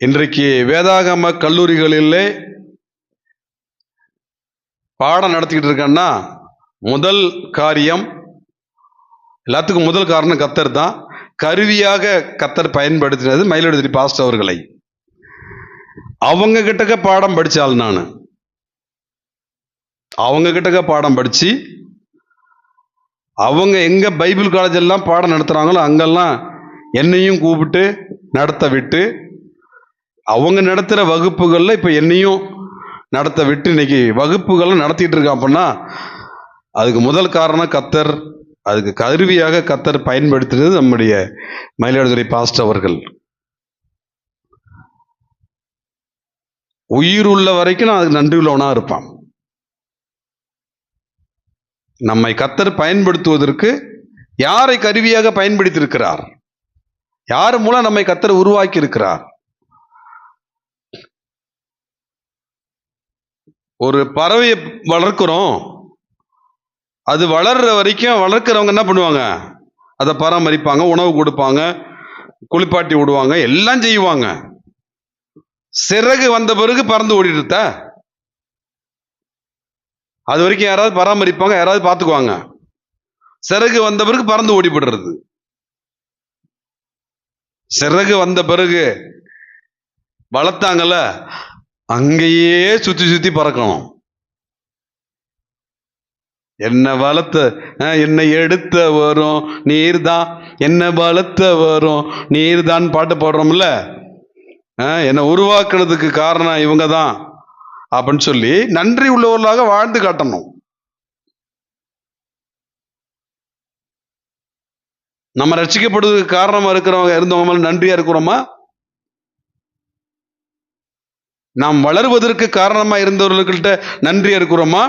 இன்றைக்கு வேதாகம கல்லூரிகளிலே பாடம் நடத்திக்கிட்டு இருக்கேன்னா முதல் காரியம் எல்லாத்துக்கும் முதல் காரணம் கத்தர் தான். கருவியாக கத்தர் பயன்படுத்தினது மயிலாடுதுறை பாஸ்ட் அவர்களை. அவங்க கிட்டக்க பாடம் படித்தால் நான். அவங்க கிட்டக்க பாடம் படித்து அவங்க எங்கே பைபிள் காலேஜ் எல்லாம் பாடம் நடத்துகிறாங்களோ அங்கெல்லாம் என்னையும் கூப்பிட்டு நடத்த விட்டு அவங்க நடத்துகிற வகுப்புகளில் இப்போ என்னையும் நடத்த விட்டு இன்னைக்கு வகுப்புகளை நடத்திட்டு இருக்கான் அப்படின்னா அதுக்கு முதல் காரணம் கத்தர் அதுக்கு கருவியாக கத்தர் பயன்படுத்துகிறது நம்முடைய மயிலாடுதுறை பாஸ்ட் அவர்கள். உயிர் உள்ள வரைக்கும் நான் அதுக்கு நன்றி உள்ளவனாக இருப்பான். நம்மை கத்தர் பயன்படுத்துவதற்கு யாரை கருவியாக பயன்படுத்தியிருக்கிறார்? யார் மூலம் நம்மை கத்தர் உருவாக்கி இருக்கிறார் ஒரு பறவையை வளர்க்குறோம். அது வளர்ற வரைக்கும் வளர்க்குறவங்க என்ன பண்ணுவாங்க? அதை பராமரிப்பாங்க உணவு கொடுப்பாங்க குளிப்பாட்டி விடுவாங்க எல்லாம் செய்வாங்க. சிறகு வந்த பிறகு பறந்து ஓடிடுத்த அது வரைக்கும் யாராவது பராமரிப்பாங்க யாராவது பார்த்துக்குவாங்க. சிறகு வந்த பிறகு பறந்து ஓடிபடுறது. சிறகு வந்த பிறகு வளர்த்தாங்கல்ல அங்கேயே சுத்தி சுத்தி பறக்கணும். என்ன வளர்த்த என்னை எடுத்த வரும் நீர்தான். என்ன வளர்த்த வரும் நீர்தான் பாட்டு பாடுறோம்ல? என்னை உருவாக்குறதுக்கு காரணம் இவங்க தான் அப்படின்னு சொல்லி நன்றி உள்ளவர்களாக வாழ்ந்து காட்டணும். நம்ம ரட்சிக்கப்படுவதற்கு காரணமா இருக்கிறவங்க இருந்தவங்க மேலே நன்றியா இருக்கிறோமா? நாம் வளர்வதற்கு காரணமா இருந்தவர்கள்கிட்ட நன்றியாக இருக்கிறோமா